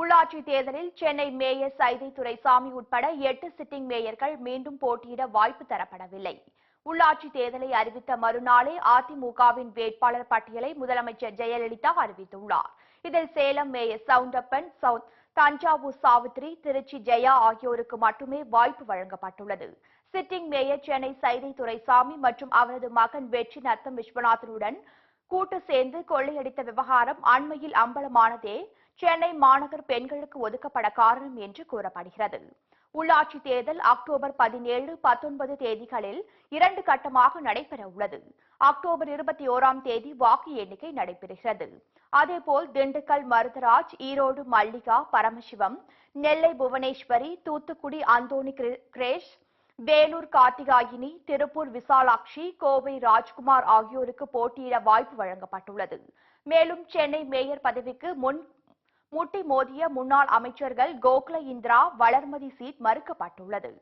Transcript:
உள்ளாட்சி தேர்தலில் சென்னை மேயர் சைதை துரைசாமி உட்பட எட்டு சிட்டிங் மேயர்கள் மீண்டும் போட்டியிட வாய்ப்பு தரப்படவில்லை. உள்ளாட்சி தேர்தலை அறிவித்த மறுநாளே அதிமுகவின் வேட்பாளர் பட்டியலை முதலமைச்சர் ஜெயலலிதா அறிவித்துள்ளார். இதில் சேலம் மேயர் சவுண்டப்பன் சவுத் தஞ்சாவூர் சாவித்ரி திருச்சி ஜெயா ஆகியோருக்கு மட்டுமே வாய்ப்பு வழங்கப்பட்டுள்ளது. சிட்டிங் மேயர் சென்னை சைதை துரைசாமி மற்றும் அவரது மகன் வெற்றி நத்தம் விஸ்வநாதனுடன் கூட்டு சேர்ந்து கொள்ளையடித்த விவகாரம் அண்மையில் அம்பலமானதே. சென்னை மாநகர் பெண்களுக்கு ஒதுக்கப்பட காரணம் என்று கூறப்படுகிறது. உள்ளாட்சி தேர்தல் அக்டோபர் பதினேழு பத்தொன்பது தேதிகளில் இரண்டு கட்டமாக நடைபெற உள்ளது. அக்டோபர் இருபத்தி ஓராம் தேதி வாக்கு எண்ணிக்கை நடைபெறுகிறது. அதேபோல் திண்டுக்கல் மருதராஜ் ஈரோடு மல்லிகா பரமசிவம் நெல்லை புவனேஸ்வரி தூத்துக்குடி அந்தோணி கிரேஷ் வேலூர் கார்த்திகாயினி திருப்பூர் விசாலாட்சி கோவை ராஜ்குமார் ஆகியோருக்கு போட்டியிட வாய்ப்பு வழங்கப்பட்டுள்ளது. மேலும் சென்னை மேயர் பதவிக்கு முன் முட்டி மோதிய முன்னாள் அமைச்சர்கள் கோகுல இந்திரா வளர்மதி சீட் மறுக்கப்பட்டுள்ளது.